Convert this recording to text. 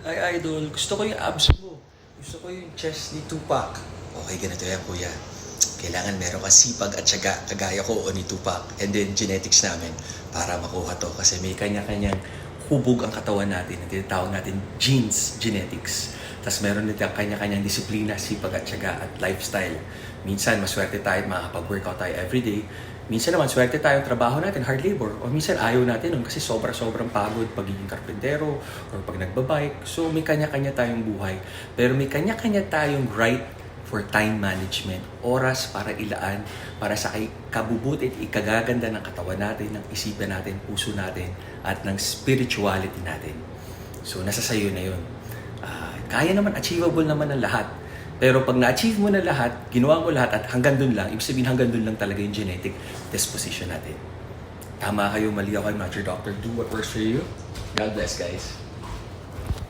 Ay, idol, gusto ko yung abs mo. Gusto ko yung chest ni Tupac. Okay, ganito yan, kuya. Kailangan meron ka sipag at syaga, kagaya ko o ni Tupac. And then, genetics namin para makuha to. Kasi may kanya-kanyang hubog ang katawan natin. Ang tinatawag natin genes, genetics. Tapos meron din ang kanya-kanyang disiplina, sipag at syaga at lifestyle. Minsan, maswerte tayo at makakapag-workout tayo everyday. Minsan naman, swerte tayo trabaho natin, hard labor. O minsan, ayaw natin nun kasi sobra-sobrang pagod pagiging karpentero or pag nagbabike. So, may kanya-kanya tayong buhay. Pero may kanya-kanya tayong right for time management, oras para ilaan para sa kabubuti at ikagaganda ng katawan natin, ng isipan natin, puso natin, at ng spirituality natin. So, nasa sayo na yun. Ah, kaya naman, achievable naman ang lahat. Pero pag na-achieve mo na lahat, ginawa mo lahat at hanggang dun lang, ibig sabihin hanggang dun lang talaga yung genetic disposition natin. Tama kayo, mali ako, I'm not your doctor. Do what works for you. God bless, guys.